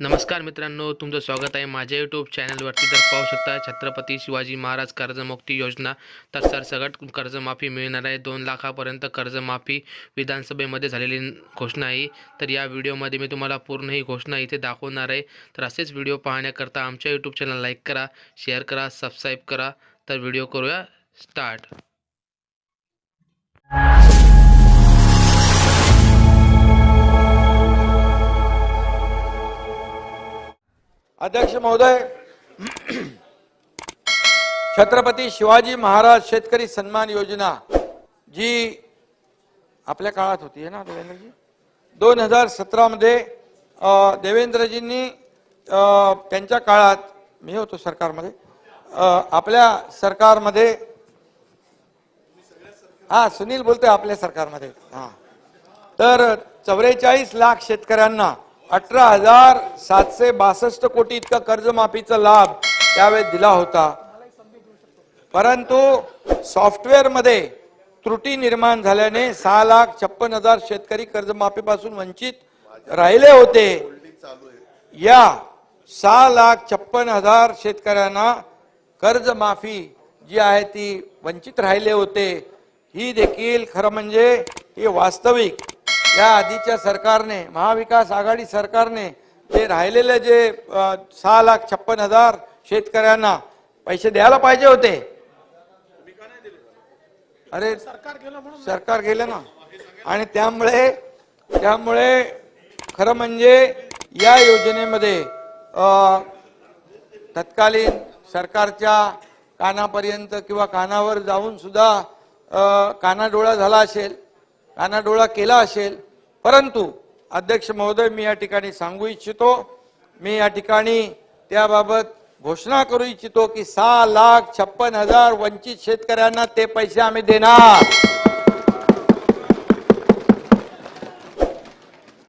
नमस्कार मित्रांनो तुमचं स्वागत आहे माझ्या यूट्यूब चॅनलवरती तर पाहू शकता छत्रपती शिवाजी महाराज कर्जमुक्ती योजना. तर सरसगट कर्जमाफी मिळणार आहे. दोन लाखापर्यंत कर्जमाफी विधानसभेमध्ये झालेली घोषणा आहे. तर या व्हिडिओमध्ये मी तुम्हाला पूर्ण ही घोषणा इथे दाखवणार आहे. तर असेच व्हिडिओ पाहण्याकरता आमच्या यूट्यूब चॅनल लाईक करा शेअर करा सबस्क्राईब करा. तर व्हिडिओ करूया स्टार्ट अध्यक्ष महोदय छत्रपती शिवाजी महाराज शेतकरी सन्मान योजना जी आपल्या काळात होती आहे ना देवेंद्रजी? दोन हजार सतरामध्ये देवेंद्रजींनी त्यांच्या काळात मी होतो सरकारमध्ये आपल्या सरकारमध्ये हा सुनील बोलतोय आपल्या सरकारमध्ये हा. तर चौवेचाळीस लाख शेतकऱ्यांना अठरा हजार सातशे बासष्ट कोटी इतका कर्जमाफीचा लाभ त्यावेळेस दिला होता. परंतु सॉफ्टवेअरमध्ये त्रुटी निर्माण झाल्याने सहा लाख छप्पन हजार शेतकरी कर्जमाफीपासून वंचित राहिले होते. या सहा लाख छप्पन हजार शेतकऱ्यांना कर्जमाफी जी आहे ती वंचित राहिले होते. ही देखील खरं म्हणजे ही वास्तविक या आधीच्या सरकारने महाविकास आघाडी सरकारने ते राहिलेले जे सहा लाख छप्पन हजार शेतकऱ्यांना पैसे द्यायला पाहिजे होते. अरे सरकार गेलं ना. आणि त्यामुळे त्यामुळे खरं म्हणजे या योजनेमध्ये तत्कालीन सरकारच्या कानापर्यंत किंवा कानावर जाऊन सुद्धा कानाडोळा झाला असेल. कानाडोळा केला असेल परंतु अध्यक्ष महोदय मी या ठिकाणी सांगू इच्छितो मी या ठिकाणी त्याबाबत घोषणा करू इच्छितो की सहा लाख छप्पन हजार वंचित शेतकऱ्यांना ते पैसे आम्ही देणार.